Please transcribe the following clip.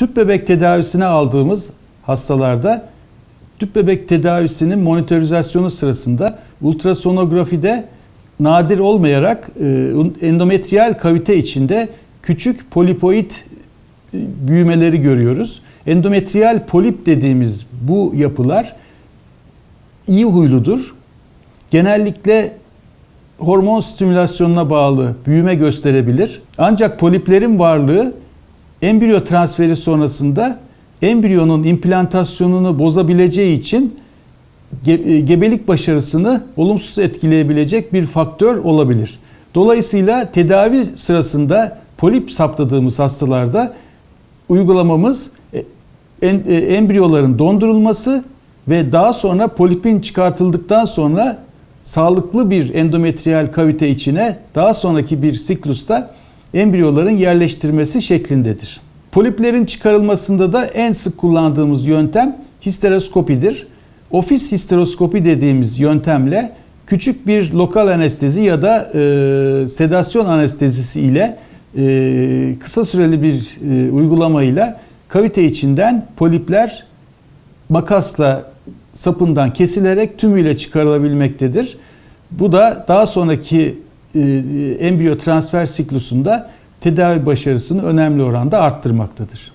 Tüp bebek tedavisine aldığımız hastalarda tüp bebek tedavisinin monitorizasyonu sırasında ultrasonografide nadir olmayarak e, endometriyal kavite içinde küçük polipoid e, büyümeleri görüyoruz. Endometriyal polip dediğimiz bu yapılar iyi huyludur. Genellikle hormon stimülasyonuna bağlı büyüme gösterebilir. Ancak poliplerin varlığı embriyo transferi sonrasında embriyonun implantasyonunu bozabileceği için e, gebelik başarısını olumsuz etkileyebilecek bir faktör olabilir. Dolayısıyla tedavi sırasında polip saptadığımız hastalarda uygulamamız e, e, embriyoların dondurulması ve daha sonra polipin çıkartıldıktan sonra sağlıklı bir endometriyal kavite içine daha sonraki bir siklusta embriyoların yerleştirmesi şeklindedir. Poliplerin çıkarılmasında da en sık kullandığımız yöntem histeroskopidir. Ofis histeroskopi dediğimiz yöntemle küçük bir lokal anestezi ya da e, sedasyon anestezisi ile e, kısa süreli bir e, uygulamayla kavite içinden polipler makasla sapından kesilerek tümüyle çıkarılabilmektedir. Bu da daha sonraki embriyo transfer siklusunda tedavi başarısını önemli oranda arttırmaktadır.